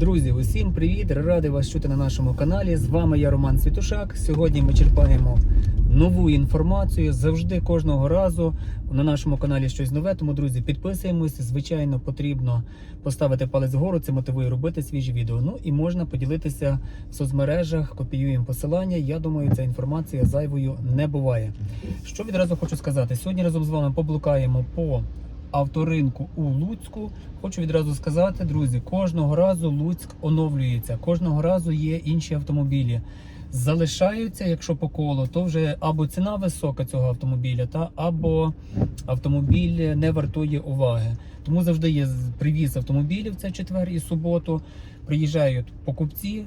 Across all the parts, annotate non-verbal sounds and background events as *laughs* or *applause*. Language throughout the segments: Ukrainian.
Друзі, усім привіт! Радий вас чути на нашому каналі. З вами я Роман Світушак. Сьогодні ми черпаємо нову інформацію. Завжди кожного разу на нашому каналі щось нове. Тому, друзі, підписуємось. Звичайно, потрібно поставити палець вгору. Це мотивує робити свіжі відео. Ну і можна поділитися в соцмережах, копіюємо посилання. Я думаю, ця інформація зайвою не буває. Що відразу хочу сказати? Сьогодні разом з вами поблукаємо по авторинку у Луцьку. Хочу відразу сказати, друзі, кожного разу Луцьк оновлюється, кожного разу є інші автомобілі. Залишаються, якщо по колу, то вже або ціна висока цього автомобіля, та або автомобіль не вартує уваги. Тому завжди є привіз автомобілів це четвер і суботу. Приїжджають покупці,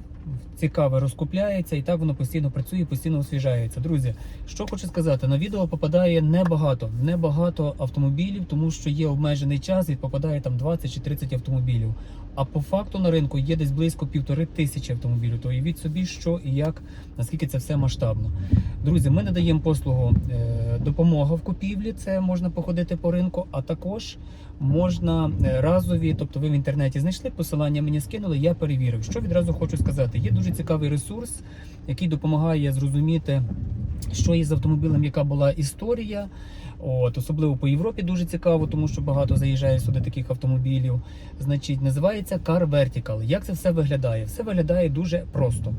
цікаве розкупляється, і так воно постійно працює, постійно освіжається. Друзі, що хочу сказати, на відео попадає небагато, небагато автомобілів, тому що є обмежений час і попадає там 20 чи 30 автомобілів. А по факту на ринку є десь близько півтори тисячі автомобілів. То уявіть собі, що і як, наскільки це все масштабно. Друзі, ми надаємо послугу е, допомога в купівлі. Це можна походити по ринку, а також можна е, разові, тобто ви в інтернеті знайшли посилання, мені скинули, я перевірив. Що відразу хочу сказати, є дуже цікавий ресурс, який допомагає зрозуміти, що є з автомобілем, яка була історія. От, особливо по Європі дуже цікаво, тому що багато заїжджає сюди таких автомобілів. Значить, називається Car Vertical. Як це все виглядає? Все виглядає дуже просто.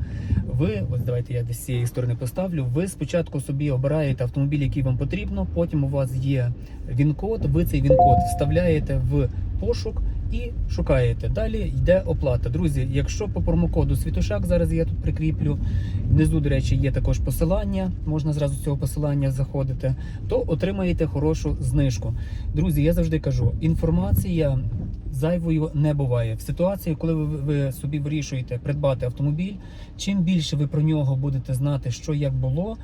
Ви, ось давайте я десь з цієї сторони поставлю. Ви спочатку собі обираєте автомобіль, який вам потрібно. Потім у вас є він-код. Ви цей він-код вставляєте в пошук і шукаєте. Далі йде оплата. Друзі, якщо по промокоду Світошак, зараз я тут прикріплю. Внизу, до речі, є також посилання. Можна зразу з цього посилання заходити, то отримаєте хорошу знижку. Друзі, я завжди кажу, інформація. Зайвою не буває в ситуації, коли ви, ви собі вирішуєте придбати автомобіль. Чим більше ви про нього будете знати, що як було,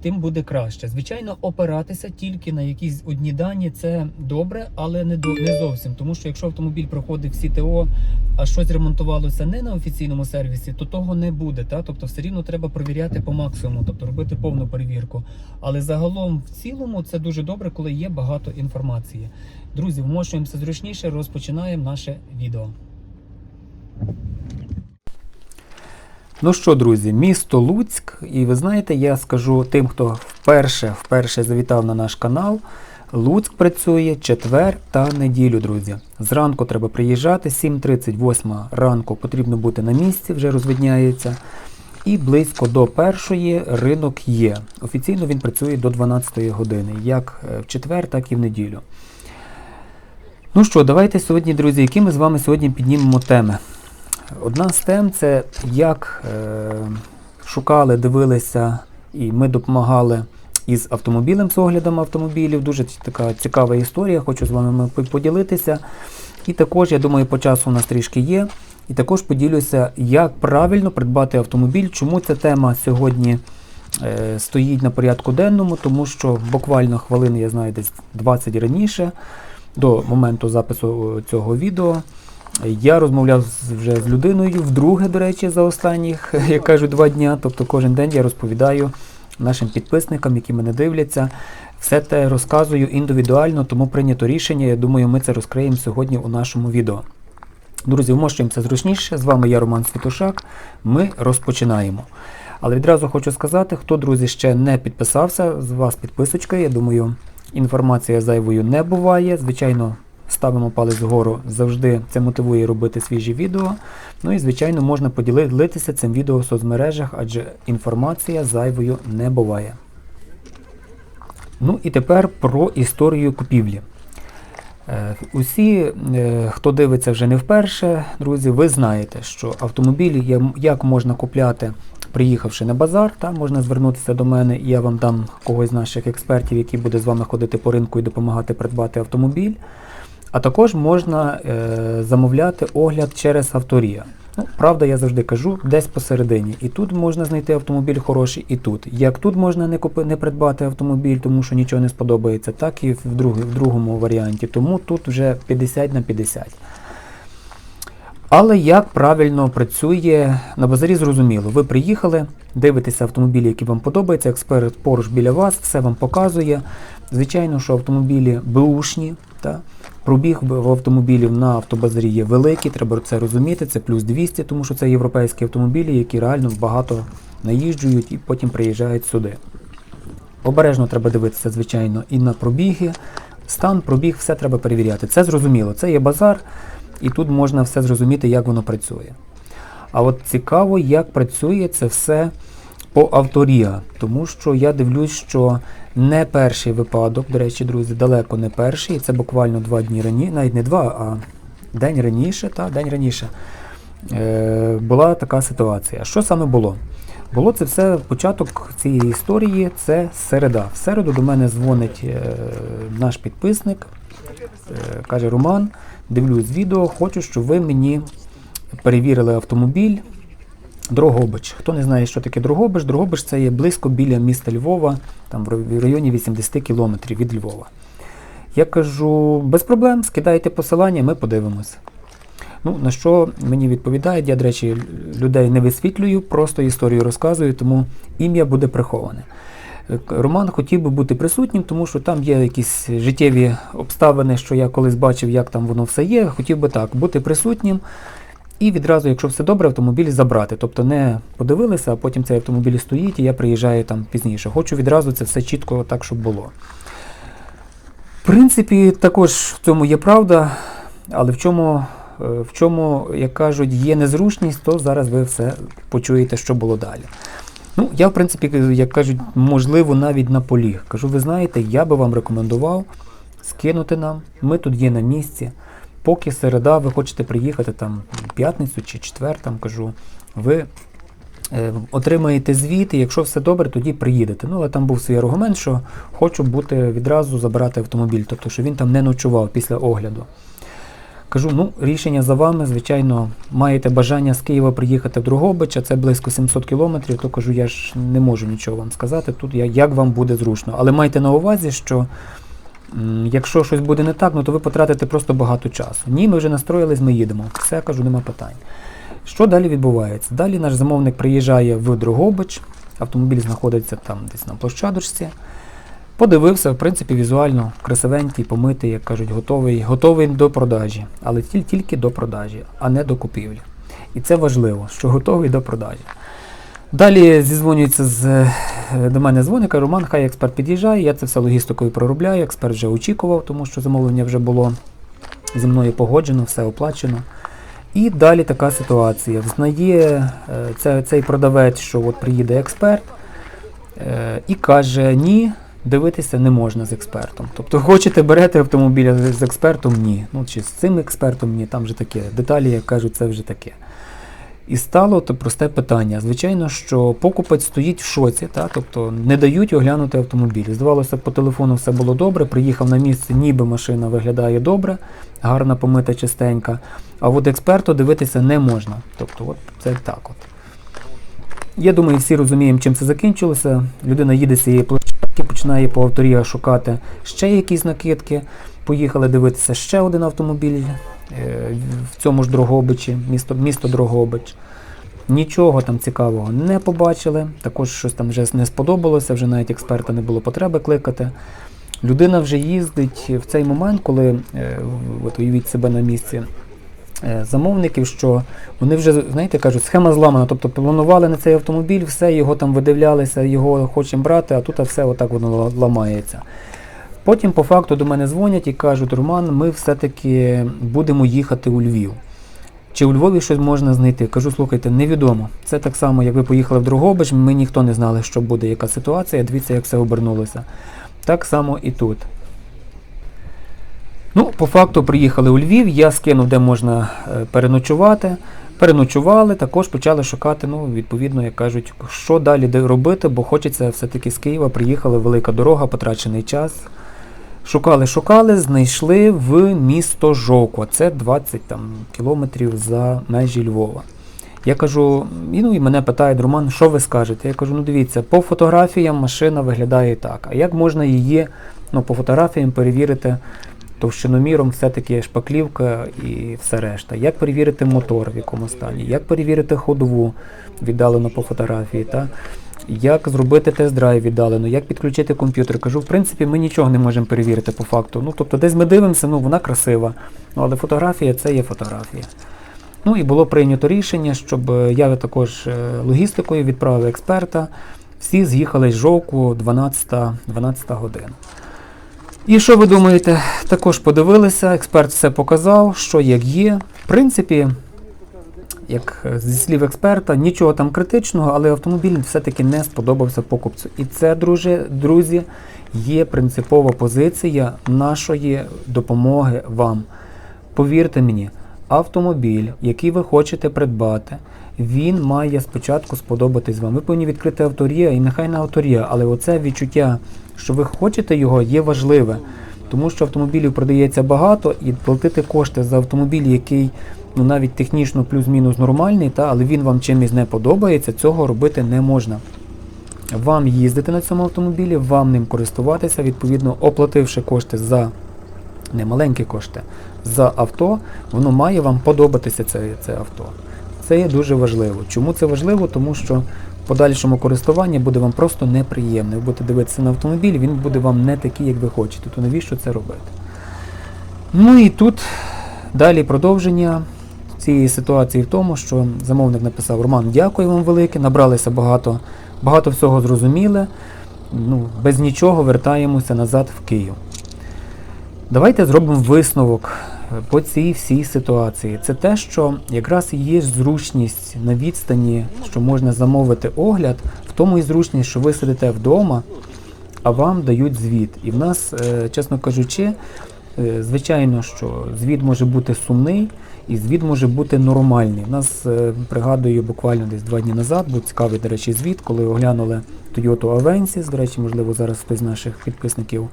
тим буде краще. Звичайно, опиратися тільки на якісь одні дані це добре, але не до не зовсім. Тому що якщо автомобіль проходить всі ТО, а щось ремонтувалося не на офіційному сервісі, то того не буде. Та? Тобто, все рівно треба перевіряти по максимуму, тобто робити повну перевірку. Але загалом, в цілому, це дуже добре, коли є багато інформації. Друзі, вмощуємося зручніше, розпочинаємо наше відео. Ну що, друзі, місто Луцьк, і ви знаєте, я скажу тим, хто вперше вперше завітав на наш канал. Луцьк працює четвер та неділю, друзі. Зранку треба приїжджати, 7.38 ранку потрібно бути на місці, вже розвидняється. І близько до першої ринок є. Офіційно він працює до 12 години, як в четвер, так і в неділю. Ну що, давайте сьогодні, друзі, які ми з вами сьогодні піднімемо теми. Одна з тем це як е, шукали, дивилися, і ми допомагали із автомобілем, з оглядом автомобілів. Дуже така цікава історія, хочу з вами поділитися. І також, я думаю, по часу у нас трішки є. І також поділюся, як правильно придбати автомобіль, чому ця тема сьогодні е, стоїть на порядку денному, тому що буквально хвилини, я знаю, десь 20 раніше, до моменту запису цього відео. Я розмовляв вже з людиною вдруге, до речі, за останніх, *laughs* як кажуть, два дня. Тобто кожен день я розповідаю нашим підписникам, які мене дивляться. Все те розказую індивідуально, тому прийнято рішення. Я думаю, ми це розкриємо сьогодні у нашому відео. Друзі, вмощуємося зручніше. З вами я Роман Світушак. Ми розпочинаємо. Але відразу хочу сказати, хто, друзі, ще не підписався, з вас підписочка. Я думаю, інформація зайвою не буває. Звичайно. Ставимо палець вгору, завжди це мотивує робити свіжі відео. Ну і, звичайно, можна поділитися цим відео в соцмережах, адже інформація зайвою не буває. Ну і тепер про історію купівлі. Е, усі, е, хто дивиться вже не вперше, друзі, ви знаєте, що автомобілі як можна купляти, приїхавши на базар, там можна звернутися до мене, і я вам дам когось з наших експертів, який буде з вами ходити по ринку і допомагати придбати автомобіль. А також можна е, замовляти огляд через авторія. Ну, Правда, я завжди кажу, десь посередині. І тут можна знайти автомобіль хороший, і тут. Як тут можна не купи, не придбати автомобіль, тому що нічого не сподобається, так і в, друг, в другому варіанті. Тому тут вже 50 на 50. Але як правильно працює на базарі, зрозуміло. Ви приїхали, дивитеся автомобілі, які вам подобаються, експерт поруч біля вас, все вам показує. Звичайно, що автомобілі беушні, та? пробіг автомобілів на автобазарі є великий, треба це розуміти, це плюс 200, тому що це європейські автомобілі, які реально багато наїжджують і потім приїжджають сюди. Обережно треба дивитися, звичайно, і на пробіги. Стан, пробіг, все треба перевіряти. Це зрозуміло. Це є базар, і тут можна все зрозуміти, як воно працює. А от цікаво, як працює це все по авторіа, тому що я дивлюсь, що не перший випадок, до речі, друзі, далеко не перший, це буквально два дні раніше, навіть не два, а день раніше, та, день раніше е, була така ситуація. Що саме було? Було це все початок цієї історії, це середа. В середу до мене дзвонить е, наш підписник, е, каже Роман, дивлюсь відео, хочу, щоб ви мені перевірили автомобіль. Дрогобич. Хто не знає, що таке Дрогобич, Дрогобич це є близько біля міста Львова, там в районі 80 кілометрів від Львова. Я кажу, без проблем, скидайте посилання, ми подивимося. Ну, на що мені відповідають, я, до речі, людей не висвітлюю, просто історію розказую, тому ім'я буде приховане. Роман хотів би бути присутнім, тому що там є якісь життєві обставини, що я колись бачив, як там воно все є. Хотів би так, бути присутнім і відразу, якщо все добре, автомобіль забрати. Тобто не подивилися, а потім цей автомобіль стоїть, і я приїжджаю там пізніше. Хочу відразу це все чітко так, щоб було. В принципі, також в цьому є правда, але в чому, е, в чому, як кажуть, є незручність, то зараз ви все почуєте, що було далі. Ну, я, в принципі, як кажуть, можливо, навіть на поліг. Кажу, ви знаєте, я би вам рекомендував скинути нам. Ми тут є на місці. Поки середа, ви хочете приїхати там п'ятницю чи четвер, там кажу, ви е, отримаєте звіт, і якщо все добре, тоді приїдете. Ну, але там був свій аргумент, що хочу бути відразу забирати автомобіль, тобто, що він там не ночував після огляду. Кажу, ну, рішення за вами, звичайно, маєте бажання з Києва приїхати в Другобич, а це близько 700 кілометрів, то кажу, я ж не можу нічого вам сказати. Тут я, як вам буде зручно. Але майте на увазі, що якщо щось буде не так, ну то ви потратите просто багато часу. Ні, ми вже настроїлись, ми їдемо. Все кажу, нема питань. Що далі відбувається? Далі наш замовник приїжджає в Другобич, автомобіль знаходиться там десь на площадочці. Подивився, в принципі, візуально красивенький, помитий, як кажуть, готовий, готовий до продажі, але тільки до продажі, а не до купівлі. І це важливо, що готовий до продажі. Далі зізвонюється з, е, до мене дзвоник, каже, Роман, хай експерт під'їжджає, я це все логістикою проробляю, експерт вже очікував, тому що замовлення вже було зі мною погоджено, все оплачено. І далі така ситуація. Взнає це, цей продавець, що от приїде експерт, е, і каже, ні, дивитися не можна з експертом. Тобто хочете берете автомобіль а з з експертом, ні. Ну чи з цим експертом ні, там вже таке. Деталі, як кажуть, це вже таке. І стало то просте питання. Звичайно, що покупець стоїть в шоці, та? тобто не дають оглянути автомобіль. Здавалося, по телефону все було добре, приїхав на місце, ніби машина виглядає добре, гарна помита, чистенька. А от експерту дивитися не можна. Тобто, от це так от. Я думаю, всі розуміємо, чим це закінчилося. Людина їде з цієї площадки, починає по авторія шукати ще якісь накидки. Поїхали дивитися ще один автомобіль е, в цьому ж Дрогобичі, місто, місто Дрогобич. Нічого там цікавого не побачили. Також щось там вже не сподобалося, вже навіть експерта не було потреби кликати. Людина вже їздить в цей момент, коли е, от уявіть себе на місці е, замовників, що вони вже, знаєте, кажуть, схема зламана. Тобто планували на цей автомобіль, все, його там видивлялися, його хочемо брати, а тут все отак воно ламається. Потім по факту до мене дзвонять і кажуть, Роман, ми все-таки будемо їхати у Львів. Чи у Львові щось можна знайти? Кажу, слухайте, невідомо. Це так само, як ви поїхали в Дрогобич, ми ніхто не знали, що буде, яка ситуація. Дивіться, як все обернулося. Так само і тут. Ну, по факту приїхали у Львів, я скинув, де можна е, переночувати. Переночували, також почали шукати, ну, відповідно, як кажуть, що далі робити, бо хочеться все-таки з Києва, приїхали, велика дорога, потрачений час. Шукали, шукали, знайшли в місто Жовква. Це 20 там, кілометрів за межі Львова. Я кажу, і, ну, і мене питають, Роман, що ви скажете? Я кажу, ну дивіться, по фотографіям машина виглядає так. А як можна її ну, по фотографіям перевірити товщиноміром все-таки шпаклівка і все решта. Як перевірити мотор в якому стані, як перевірити ходову віддалено по фотографії, та? Як зробити тест-драйв віддалено, як підключити комп'ютер. Кажу, в принципі, ми нічого не можемо перевірити по факту. Ну, тобто, десь ми дивимося, ну вона красива, ну, але фотографія це є фотографія. Ну і було прийнято рішення, щоб е, я також е, логістикою відправив експерта. Всі з'їхали з жовку 12, 12 година. І що ви думаєте? Також подивилися, експерт все показав, що як є. В принципі, як е, зі слів експерта, нічого там критичного, але автомобіль все-таки не сподобався покупцю. І це, друзі, друзі, є принципова позиція нашої допомоги вам. Повірте мені, автомобіль, який ви хочете придбати, він має спочатку сподобатись вам. Ви повинні відкрити авторія і нехай на авторія, але оце відчуття, що ви хочете його, є важливе. Тому що автомобілів продається багато і платити кошти за автомобіль, який ну навіть технічно плюс-мінус нормальний, та, але він вам чимось не подобається, цього робити не можна. Вам їздити на цьому автомобілі, вам ним користуватися, відповідно, оплативши кошти за немаленькі кошти за авто, воно має вам подобатися це, це авто. Це є дуже важливо. Чому це важливо? Тому що в подальшому користуванні буде вам просто неприємно. Ви будете дивитися на автомобіль, він буде вам не такий, як ви хочете. То навіщо це робити? Ну і тут далі продовження цієї ситуації в тому, що замовник написав Роман, дякую вам велике, набралися багато, багато всього зрозуміли. Ну, без нічого вертаємося назад в Київ. Давайте зробимо висновок по цій всій ситуації. Це те, що якраз є зручність на відстані, що можна замовити огляд, в тому і зручність, що ви сидите вдома, а вам дають звіт. І в нас, е, чесно кажучи, е, звичайно, що звіт може бути сумний і звіт може бути нормальний. У нас, е, пригадую, буквально десь два дні назад був цікавий, до речі, звіт, коли оглянули Toyota Avensis, до речі, можливо, зараз хтось з наших підписників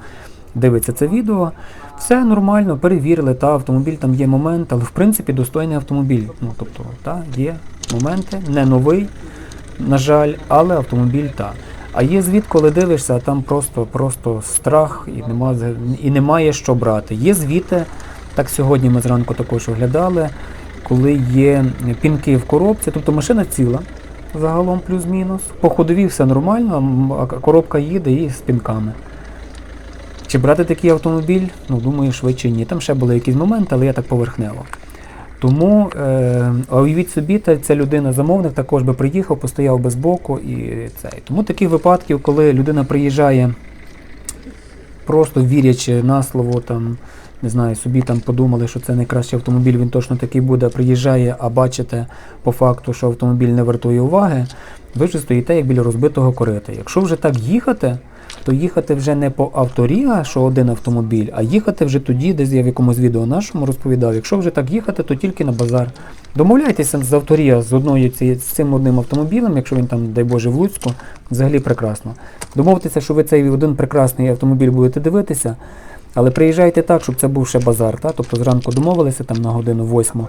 дивиться це відео. Все нормально, перевірили, та автомобіль там є момент, але в принципі достойний автомобіль. Ну, тобто, та, є моменти, не новий, на жаль, але автомобіль та. А є звіт, коли дивишся, а там просто, просто страх і, нема, і немає що брати. Є звіти, так сьогодні ми зранку також оглядали, коли є пінки в коробці, тобто машина ціла, загалом плюс-мінус. По ходові все нормально, а коробка їде і з пінками. Чи брати такий автомобіль? Ну, думаю, швидше ні. Там ще були якісь моменти, але я так поверхнево. Тому е, а уявіть собі, та ця людина, замовник, також би приїхав, постояв без боку і цей. Тому таких випадків, коли людина приїжджає, просто вірячи на слово, там, не знаю, собі там подумали, що це найкращий автомобіль, він точно такий буде, приїжджає, а бачите по факту, що автомобіль не вартує уваги, ви вже стоїте як біля розбитого корита. Якщо вже так їхати, то їхати вже не по авторія, що один автомобіль, а їхати вже тоді, десь я в якомусь відео нашому розповідав. Якщо вже так їхати, то тільки на базар. Домовляйтеся з авторія з одною з цим одним автомобілем, якщо він там, дай Боже, в Луцьку, взагалі прекрасно. Домовтеся, що ви цей один прекрасний автомобіль будете дивитися, але приїжджайте так, щоб це був ще базар. Та? Тобто зранку домовилися там на годину восьму.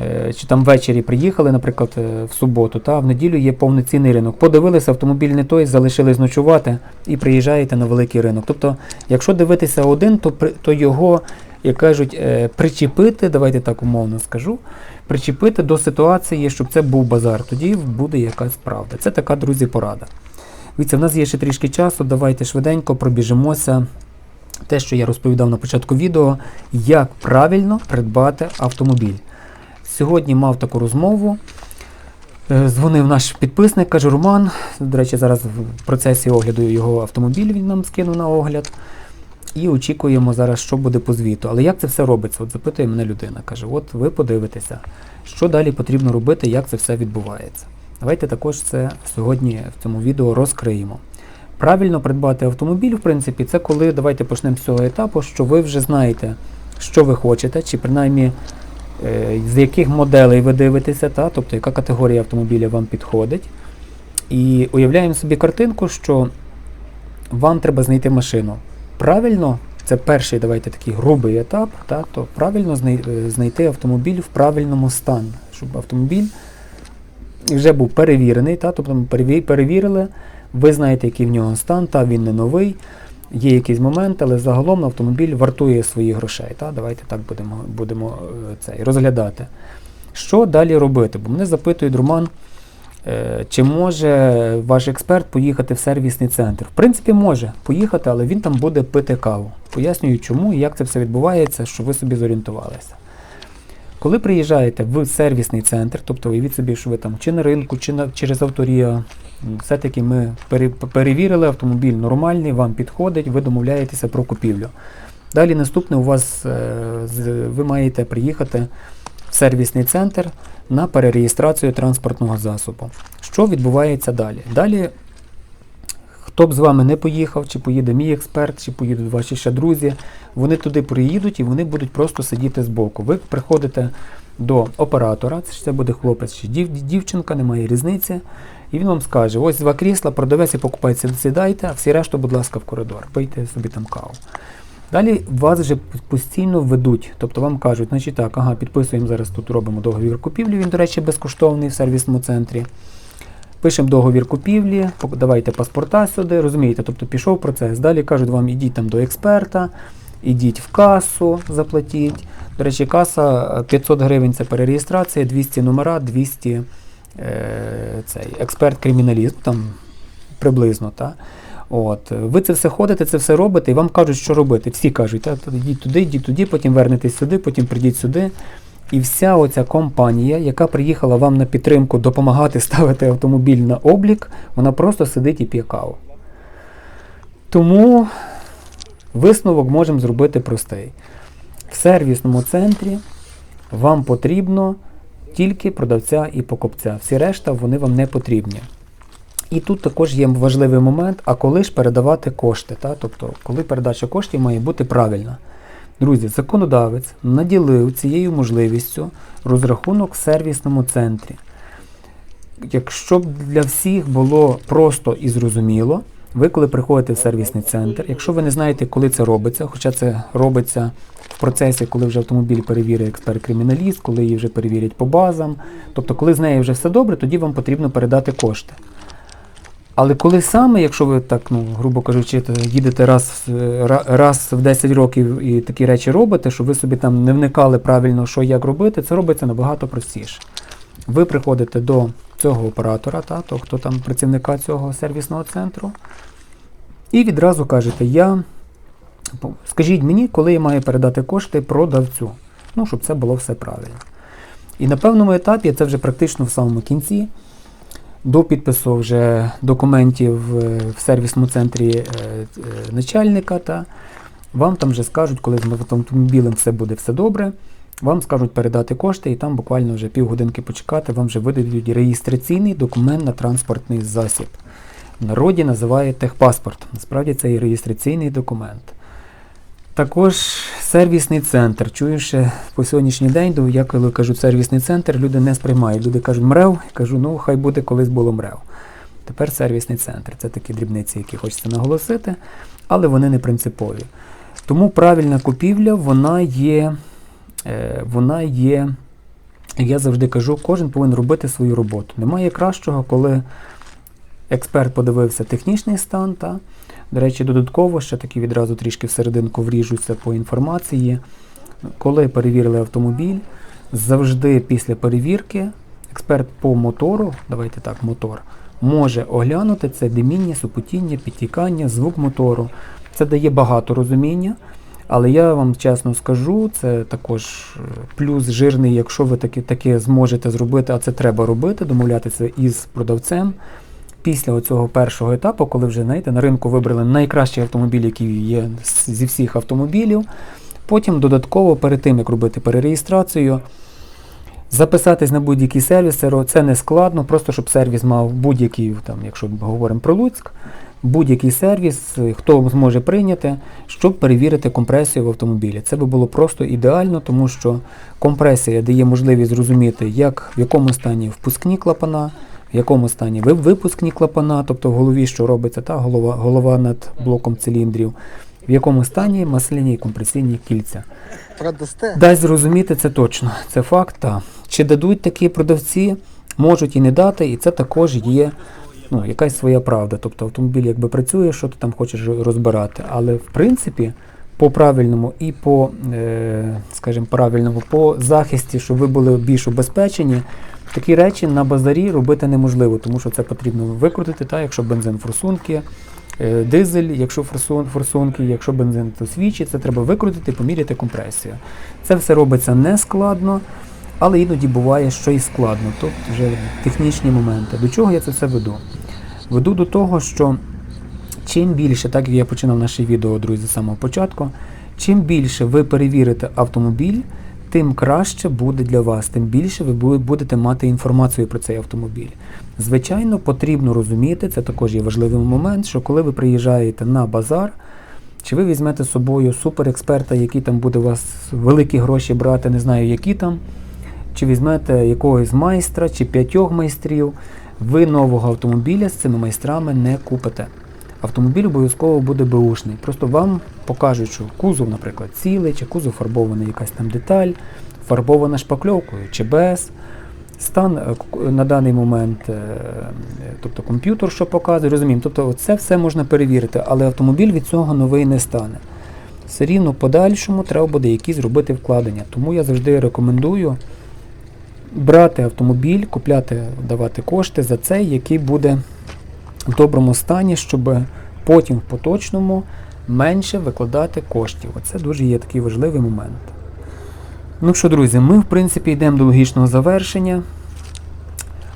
Е, Чи там ввечері приїхали, наприклад, е, в суботу, та в неділю є повноцінний ринок. Подивилися, автомобіль не той, залишились ночувати і приїжджаєте на великий ринок. Тобто, якщо дивитися один, то, то його, як кажуть, е, причепити, давайте так умовно скажу, причепити до ситуації, щоб це був базар. Тоді буде якась правда. Це така, друзі, порада. Дивіться, в нас є ще трішки часу, давайте швиденько пробіжимося. Те, що я розповідав на початку відео, як правильно придбати автомобіль. Сьогодні мав таку розмову. Е, Дзвонив наш підписник, каже Роман. До речі, зараз в процесі огляду його автомобіль він нам скинув на огляд. І очікуємо зараз, що буде по звіту. Але як це все робиться? От запитує мене людина. Каже, от ви подивитеся, що далі потрібно робити, як це все відбувається. Давайте також це сьогодні в цьому відео розкриємо. Правильно придбати автомобіль, в принципі, це коли давайте почнемо з цього етапу, що ви вже знаєте, що ви хочете, чи принаймні е, з яких моделей ви дивитеся, та, тобто яка категорія автомобіля вам підходить. І уявляємо собі картинку, що вам треба знайти машину. Правильно, це перший, давайте такий грубий етап, та, то правильно е, знайти автомобіль в правильному стані, щоб автомобіль вже був перевірений, та, тобто ми перевірили, ви знаєте, який в нього стан, та він не новий. є якийсь момент, але загалом автомобіль вартує своїх грошей. Та? Давайте так будемо, будемо е, цей, розглядати. Що далі робити? Бо мене запитують, Роман, е, чи може ваш експерт поїхати в сервісний центр? В принципі, може поїхати, але він там буде пити каву. Пояснюю, чому і як це все відбувається, щоб ви собі зорієнтувалися. Коли приїжджаєте в сервісний центр, тобто уявіть собі, що ви там чи на ринку, чи на, через авторія, все-таки ми пере- перевірили, автомобіль нормальний, вам підходить, ви домовляєтеся про купівлю. Далі наступне у вас е, ви маєте приїхати в сервісний центр на перереєстрацію транспортного засобу. Що відбувається далі? Далі, хто б з вами не поїхав, чи поїде мій експерт, чи поїдуть ваші ще друзі, вони туди приїдуть і вони будуть просто сидіти збоку. Ви приходите до оператора, це буде хлопець чи дів, дівчинка, немає різниці. І він вам скаже: ось два крісла, продавець і покупець сідайте, а всі решту, будь ласка, в коридор, пийте собі там каву. Далі вас вже постійно ведуть, тобто вам кажуть, значить так, ага, підписуємо зараз тут робимо договір купівлі. Він, до речі, безкоштовний в сервісному центрі. Пишемо договір купівлі, давайте паспорта сюди, розумієте, тобто пішов процес. Далі кажуть вам, ідіть там до експерта, ідіть в касу, заплатіть. До речі, каса е, 500 гривень це перереєстрація, 200 номера, 200 е, цей, експерт-криміналіст, там приблизно. Та? От. Ви це все ходите, це все робите, і вам кажуть, що робити. Всі кажуть, та, йдіть туди, йдіть туди, потім вернетесь сюди, потім прийдіть сюди. І вся оця компанія, яка приїхала вам на підтримку допомагати ставити автомобіль на облік, вона просто сидить і п'є каву. Тому висновок можемо зробити простий. В сервісному центрі вам потрібно тільки продавця і покупця. Всі решта вони вам не потрібні. І тут також є важливий момент, а коли ж передавати кошти. Та? Тобто, коли передача коштів має бути правильна. Друзі, законодавець наділив цією можливістю розрахунок в сервісному центрі. Якщо б для всіх було просто і зрозуміло, ви коли приходите в сервісний центр, якщо ви не знаєте, коли це робиться, хоча це робиться в процесі, коли вже автомобіль перевірить експерт-криміналіст, коли її вже перевірять по базам, тобто, коли з нею вже все добре, тоді вам потрібно передати кошти. Але коли саме, якщо ви так, ну, грубо кажучи, їдете раз, е, раз в 10 років і такі речі робите, щоб ви собі там не вникали правильно, що як робити, це робиться набагато простіше. Ви приходите до цього оператора, та, то, хто там працівника цього сервісного центру, і відразу кажете, я скажіть мені, коли я маю передати кошти продавцю, ну, щоб це було все правильно. І на певному етапі, це вже практично в самому кінці, до підпису вже документів е, в сервісному центрі е, е, начальника, та вам там вже скажуть, коли з автомобілем все буде все добре, вам скажуть передати кошти, і там буквально вже півгодинки почекати, вам вже видадуть реєстраційний документ на транспортний засіб. В народі називає техпаспорт. Насправді це і реєстраційний документ. Також сервісний центр. Чую ще по сьогоднішній день, я коли кажу сервісний центр, люди не сприймають. Люди кажуть МРЕВ, я кажу, ну хай буде колись було МРЕВ. Тепер сервісний центр. Це такі дрібниці, які хочеться наголосити, але вони не принципові. Тому правильна купівля, вона є, е, вона є, я завжди кажу, кожен повинен робити свою роботу. Немає кращого, коли експерт подивився технічний стан. Та, до речі, додатково ще таки відразу трішки всерединку вріжуся по інформації. Коли перевірили автомобіль, завжди після перевірки експерт по мотору, давайте так, мотор, може оглянути це диміння, супутіння, підтікання, звук мотору. Це дає багато розуміння. Але я вам чесно скажу, це також е, плюс жирний, якщо ви таки, таке зможете зробити, а це треба робити, домовлятися із продавцем. Після цього першого етапу, коли вже знаєте, на ринку вибрали найкращий автомобіль, який є зі всіх автомобілів. Потім додатково перед тим, як робити перереєстрацію, записатись на будь-який сервіс, це не складно, просто щоб сервіс мав будь-який, там, якщо говоримо про Луцьк, будь-який сервіс, хто зможе прийняти, щоб перевірити компресію в автомобілі. Це би було просто ідеально, тому що компресія дає можливість зрозуміти, як в якому стані впускні клапана, в якому стані ви- випускні клапана, тобто в голові, що робиться, та голова, голова над блоком циліндрів, в якому стані масляні і компресійні кільця. Продасте? Дасть зрозуміти це точно. Це факт. Та. Чи дадуть такі продавці, можуть і не дати, і це також є ну, якась своя правда. Тобто автомобіль якби працює, що ти там хочеш розбирати. Але в принципі, по правильному і по, е, скажімо, правильному, по захисті, щоб ви були більш убезпечені, такі речі на базарі робити неможливо, тому що це потрібно викрутити, та, якщо бензин форсунки. Е, Дизель, якщо форсун, форсунки, якщо бензин, то свічі, це треба викрутити, поміряти компресію. Це все робиться не складно, але іноді буває, що і складно, тобто вже технічні моменти. До чого я це все веду? Веду до того, що чим більше, так як я починав наше відео, друзі, з самого початку, чим більше ви перевірите автомобіль, тим краще буде для вас, тим більше ви будете мати інформацію про цей автомобіль. Звичайно, потрібно розуміти, це також є важливий момент, що коли ви приїжджаєте на базар, чи ви візьмете з собою суперексперта, який там буде у вас великі гроші брати, не знаю які там, чи візьмете якогось майстра, чи п'ятьох майстрів, ви нового автомобіля з цими майстрами не купите. Автомобіль обов'язково буде беушний. Просто вам покажуть, що кузов, наприклад, цілий, чи кузов фарбований якась там деталь, фарбована шпакльовкою чи без. Стан е, на даний момент, е, тобто комп'ютер, що показує, розуміємо. Тобто це все можна перевірити, але автомобіль від цього новий не стане. Все рівно в подальшому треба буде якісь зробити вкладення. Тому я завжди рекомендую брати автомобіль, купляти, давати кошти за цей, який буде в доброму стані, щоб потім в поточному менше викладати коштів. Оце дуже є такий важливий момент. Ну що, друзі, ми в принципі йдемо до логічного завершення.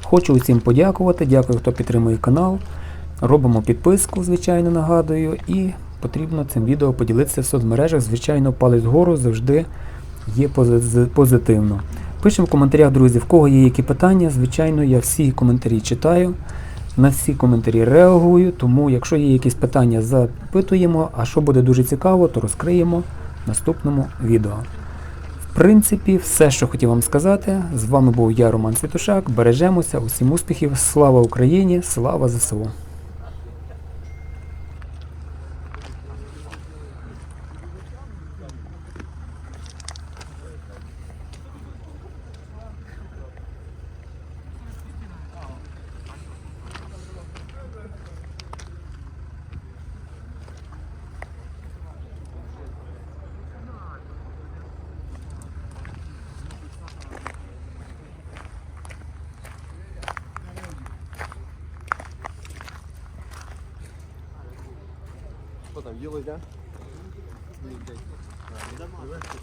Хочу усім подякувати. Дякую, хто підтримує канал. Робимо підписку, звичайно, нагадую, і потрібно цим відео поділитися в соцмережах. Звичайно, палець вгору завжди є позитивно. Пишемо в коментарях, друзі, в кого є які питання. Звичайно, я всі коментарі читаю, на всі коментарі реагую. Тому, якщо є якісь питання, запитуємо. А що буде дуже цікаво, то розкриємо в наступному відео. В принципі, все, що хотів вам сказати. З вами був я, Роман Світушак. Бережемося, усім успіхів. Слава Україні! Слава ЗСУ! Що там, їли, да? Рома, що